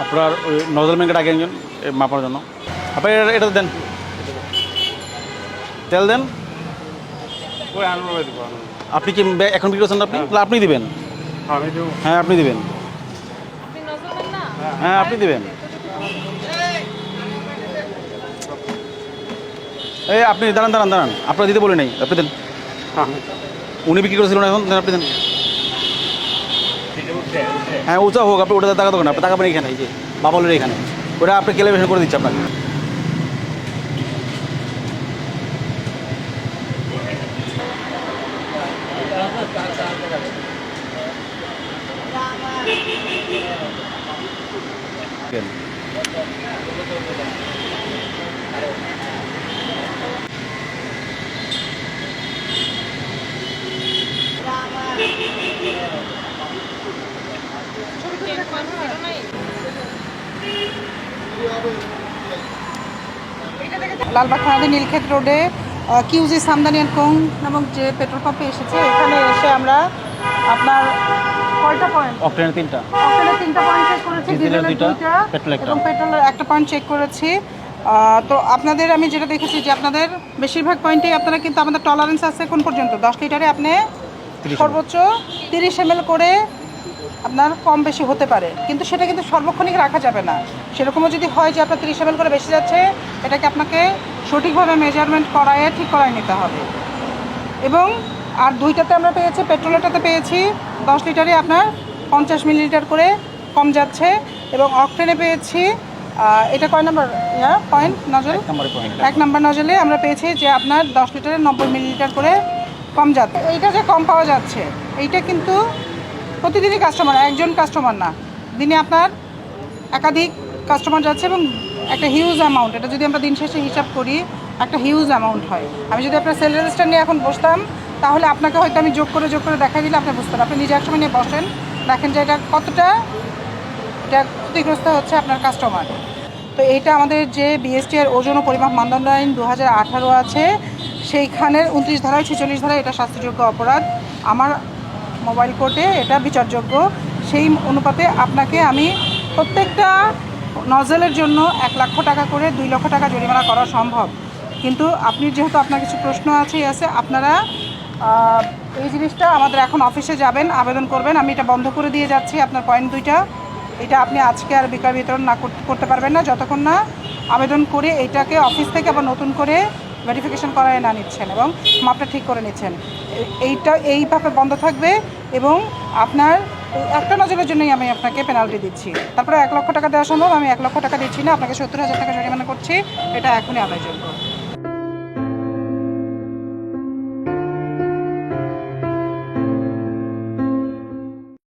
আপনার ওই নজল ব্যাংকের আগে একজন মাপার জন্য। আপনি এটা- দেন। তেল দেন। আপনি কি এখন বিক্রি করছেন আপনি? তাহলে আপনি দিবেন। হ্যাঁ আপনি দিবেন। আপনি নজর দেন না? হ্যাঁ। আপনি দিবেন। এই আপনি দাঁড়ান দাঁড়ান দাঁড়ান। আপনার দিতে বলে নেই। আপনি দেন। উনি বিক্রি করেছিলেন এখন আপনি দেন। হ্যাঁ উঁচা হোক, আপনি ওটা টাকা দেবেন আপনি টাকা পাবেন এখানে, এই যে বাবলের এখানে। ওটা আপনি ক্যালিব্রেশন করে দিচ্ছে আপনাকে। লালবাগ থানাতে নীলক্ষেত রোডে কিউজি সামদানিয়ান কোং নামক যে পেট্রোল পাম্পে এসেছে এখানে এসে আমরা আপনার কয়টা পয়েন্ট অক্টেনের তিনটা। অক্টেনের তিনটা পয়েন্ট চেক করেছি ডিজেলের দুইটা। এবং পেট্রোলের একটা পয়েন্ট চেক করেছি। তো আপনাদের আমি যেটা দেখেছি যে আপনাদের বেশিরভাগ পয়েন্টেই আপনারা কিন্তু আমাদের টলারেন্স আছে কোন পর্যন্ত? দশ লিটারে আপনি সর্বোচ্চ তিরিশ এম করে আপনার কম বেশি হতে পারে। কিন্তু সেটা কিন্তু সর্বক্ষণিক রাখা যাবে না। সেরকমও যদি হয় যে আপনার তিরিশ এম করে বেশি যাচ্ছে এটাকে আপনাকে সঠিকভাবে মেজারমেন্ট করায় ঠিক করায় নিতে হবে। এবং আর দুইটাতে আমরা পেয়েছি পেট্রোলেরটাতে পেয়েছি দশ লিটারে আপনার পঞ্চাশ মিলিলিটার করে কম যাচ্ছে। এবং অকটেনে পেয়েছি এটা কয় নম্বর? ইয়া পয়েন্ট পয়েন্ট এক নম্বর নজলে আমরা পেয়েছি যে আপনার দশ লিটারে নব্বই মিলিলিটার করে কম যাচ্ছে। এইটা যে কম পাওয়া যাচ্ছে এইটা কিন্তু প্রতিদিনই কাস্টমার একজন কাস্টমার না। দিনে আপনার একাধিক কাস্টমার যাচ্ছে এবং একটা হিউজ অ্যামাউন্ট এটা যদি আমরা দিন শেষে হিসাব করি, একটা হিউজ অ্যামাউন্ট হয়। আমি যদি আপনার সেল রেজিস্টার নিয়ে এখন বসতাম, তাহলে আপনাকে হয়তো আমি যোগ করে যোগ করে দেখাই দিলে আপনি বুঝতে আপনি নিজে একসময় নিয়ে বসেন, দেখেন যে এটা কতটা, এটা ক্ষতিগ্রস্ত হচ্ছে আপনার কাস্টমার তো এইটা আমাদের যে বিএসটি এর ওজন ও পরিমাপ মানদণ্ড আইন দু হাজার আঠারো আছে, সেইখানের উনত্রিশ ধারায় ছেচল্লিশ ধারায় এটা শাস্তিযোগ্য অপরাধ। আমার মোবাইল কোর্টে এটা বিচারযোগ্য। সেই অনুপাতে আপনাকে আমি প্রত্যেকটা নজেলের জন্য এক লক্ষ টাকা করে দুই লক্ষ টাকা জরিমানা করা সম্ভব। কিন্তু আপনি যেহেতু আপনার কিছু প্রশ্ন আছে আছে, আপনারা এই জিনিসটা আমাদের এখন অফিসে যাবেন, আবেদন করবেন। আমি এটা বন্ধ করে দিয়ে যাচ্ছি, আপনার পয়েন্ট দুইটা। এটা আপনি আজকে আর বিক্রয় বিতরণ না করতে পারবেন না। যতক্ষণ না আবেদন করে এটাকে অফিস থেকে আবার নতুন করে ভেরিফিকেশন করায় না নিচ্ছেন এবং মাপটা ঠিক করে নিচ্ছেন। এইটা এইভাবে বন্ধ থাকবে এবং আপনার একটা নজরের জন্যই আমি আপনাকে পেনাল্টি দিচ্ছি। তারপরে এক লক্ষ টাকা দেওয়া সম্ভব, আমি এক লক্ষ টাকা দিচ্ছি না, আপনাকে সত্তর হাজার টাকা জরিমানা করছি, এটা এখনই আদায়যোগ্য